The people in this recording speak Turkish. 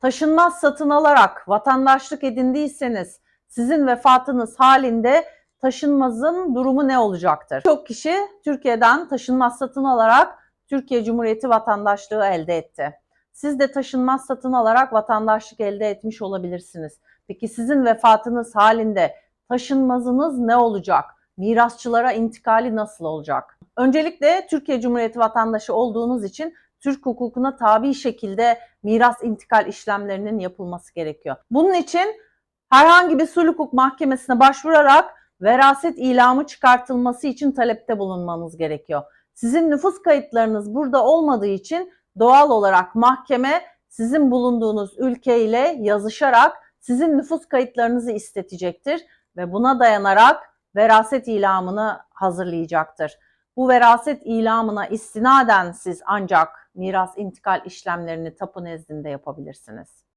taşınmaz satın alarak vatandaşlık edindiyseniz sizin vefatınız halinde taşınmazın durumu ne olacaktır? Çok kişi Türkiye'den taşınmaz satın alarak Türkiye Cumhuriyeti vatandaşlığı elde etti. Siz de taşınmaz satın alarak vatandaşlık elde etmiş olabilirsiniz. Peki sizin vefatınız halinde taşınmazınız ne olacak? Mirasçılara intikali nasıl olacak? Öncelikle Türkiye Cumhuriyeti vatandaşı olduğunuz için Türk hukukuna tabi şekilde miras intikal işlemlerinin yapılması gerekiyor. Bunun için herhangi bir sulh hukuk mahkemesine başvurarak veraset ilamı çıkartılması için talepte bulunmanız gerekiyor. Sizin nüfus kayıtlarınız burada olmadığı için doğal olarak mahkeme sizin bulunduğunuz ülkeyle yazışarak sizin nüfus kayıtlarınızı istetecektir ve buna dayanarak veraset ilamını hazırlayacaktır. Bu veraset ilamına istinaden siz ancak miras intikal işlemlerini tapu nezdinde yapabilirsiniz.